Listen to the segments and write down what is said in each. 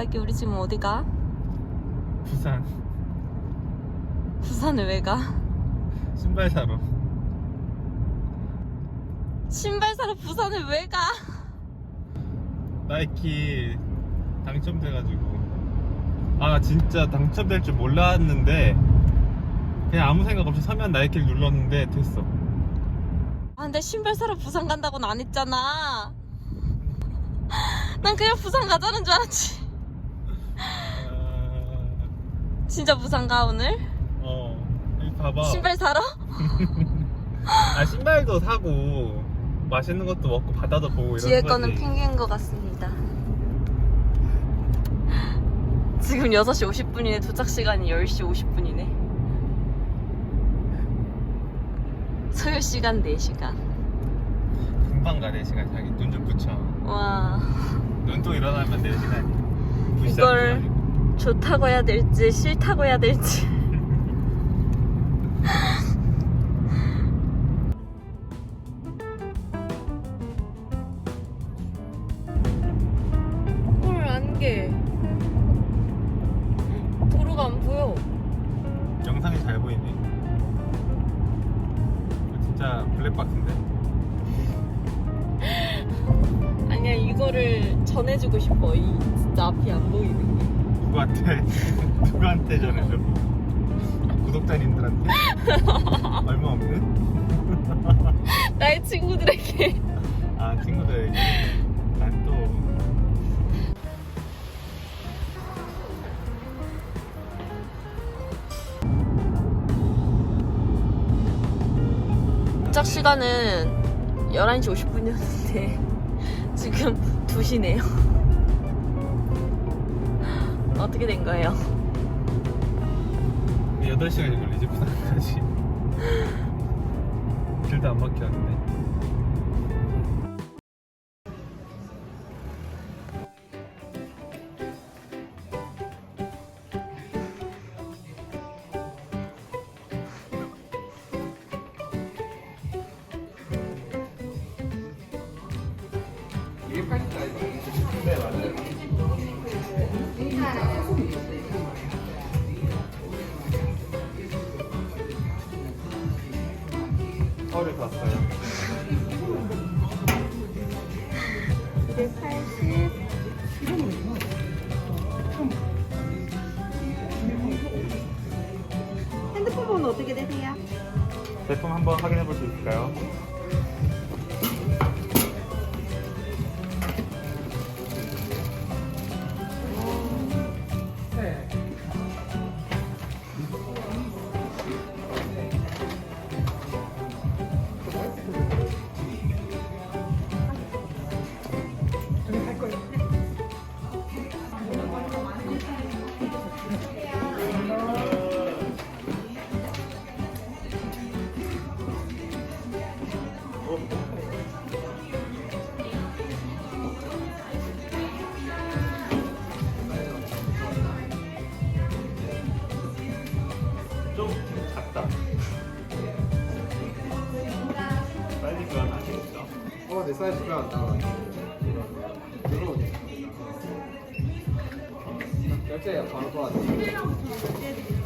자기 우리 지금 어디 가? 부산 부산에 왜 가? 신발 사러 신발 사러 부산에 왜 가? 나이키 당첨돼가지고 아 진짜 당첨될 줄 몰랐는데 그냥 아무 생각 없이 서면 나이키를 눌렀는데 됐어 아 근데 신발 사러 부산 간다고는 안 했잖아. 난 그냥 부산 가자는 줄 알았지. 아, 진짜 부산 가 오늘? 어 여기 봐봐 신발 사러? 아 신발도 사고 맛있는 것도 먹고 바다도 보고 이런 뒤에 거지 거는 핑계인 것 같습니다. 지금 6시 50분이네. 도착 시간이 10시 50분이네. 소요 시간 4시간. 금방 가 4시간 자기 눈 좀 붙여 와. 눈또 일어나면 4시간이 이걸 좋다고 해야 될지 싫다고 해야 될지. 헐 안개. 도로가 안 보여. 영상이 잘 보이네 이거 진짜 블랙박스인데 아니야 이거를 전해주고 싶어. 이 진짜 앞이 안 보이는 게. 누구한테 누구한테 전해줘? 구독자님들한테? 얼마 없는 나의 친구들에게. 아 친구들에게. 난 또. 도착 시간은 11시 50분이었는데 지금 2시네요. 어떻게 된 거예요? 8시간이 걸리지 부산까지. 길도 안 막혔는데. 서울에서 왔어요 280. 핸드폰 번호 어떻게 되세요? 제품 한번 확인해 볼 수 있을까요? 사이즈가 나와. 결제야 바로 도와줘.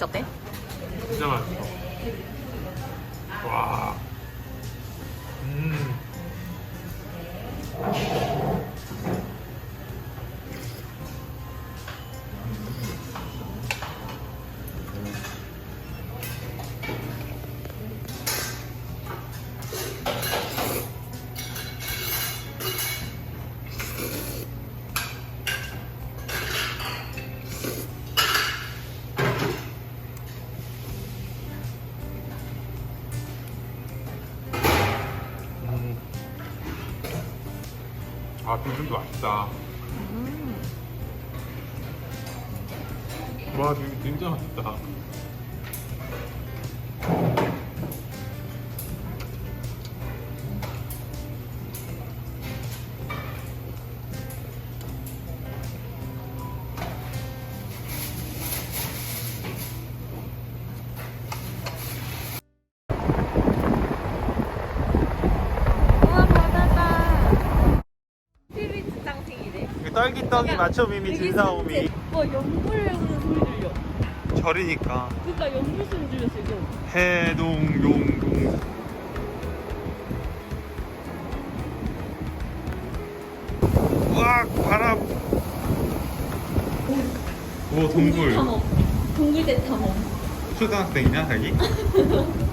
맛이 어때? 진짜 맛있어. 아 비빔도 맛있다. 음. 와 비빔 진짜 맛있다. 짱ting이네. 딸기떡이 맞춤이미 진사오미. 뭐 연불 오는 소리 들려. 절이니까 그러니까 연불 소리 들려 지금. 해동용동. 와 바람. 오 동굴. 탐험. 동굴 대 탐험. 초등학생이냐 자기?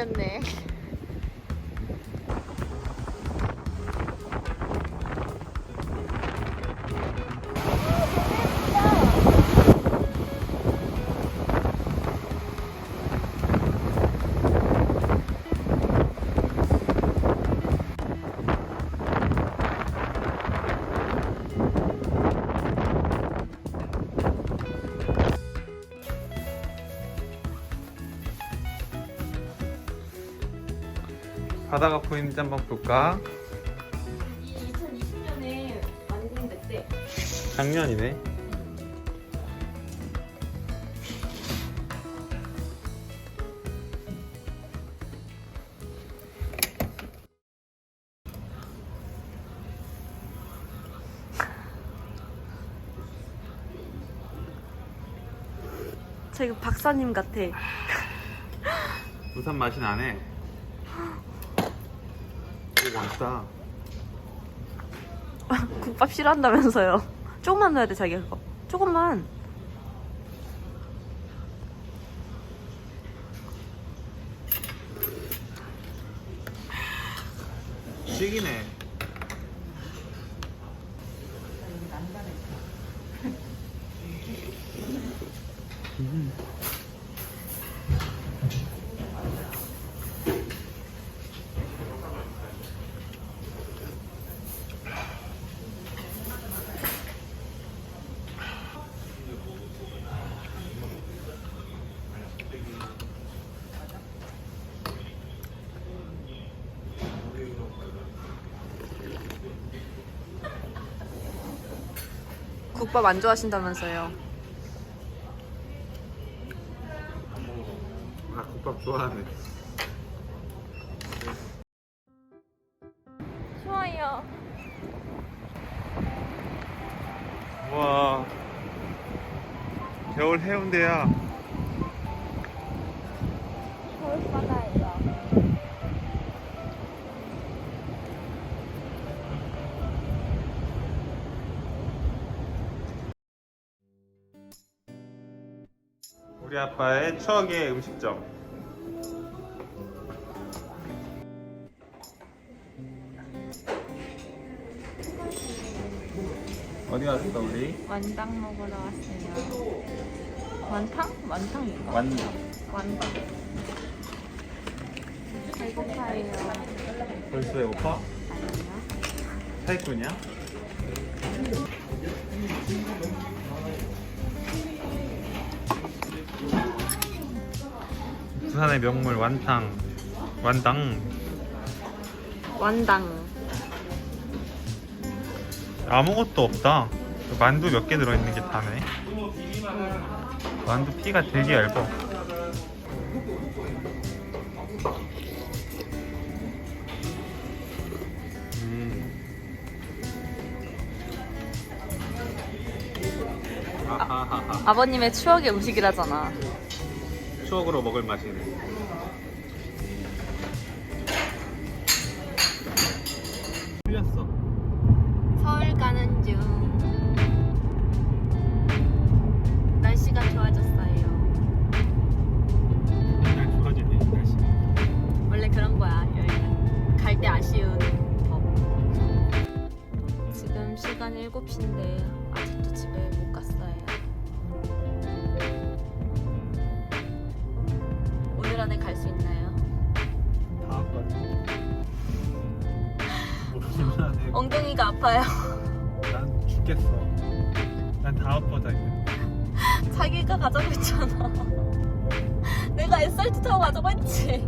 생겼네. 바다가 보이는지 한번 볼까? 이 2020년에 완공됐대. 작년이네 저 이거 박사님 같아. 우산 맛이 나네 오 맛있다 국밥 싫어한다면서요. 조금만 넣어야 돼 자기 그거. 조금만. 찌기네 국밥 안 좋아하신다면서요. 아 국밥 좋아하네 좋아요. 와 겨울 해운대야 우리 아빠의 추억의 음식점 어디 왔어 우리? 완당 먹으러 왔어요. 완탕? 완탕인가? 완 완탕. 배고파요. 벌써 배고파? 아니요. 사기꾼이야? 부산의 명물 완탕 완당 완당. 아무것도 없다 만두 몇 개 들어있는 게 다네 만두 피가 되게 얇아. 음. 아하하하. 아버님의 추억의 음식이라잖아. 추억으로 먹을 맛이네. 틀렸어. 서울 가는 중. 날씨가 좋아졌어요. 날 좋아지네 날씨. 원래 그런 거야. 여행 갈때 아쉬운 법. 지금 시간 7시인데 아직도 집에 못 갔어요. 아파요. 난 죽겠어. 난 다음 버전이야. 자기가 가자고 했잖아. 내가 SRT 타고 가자고 했지.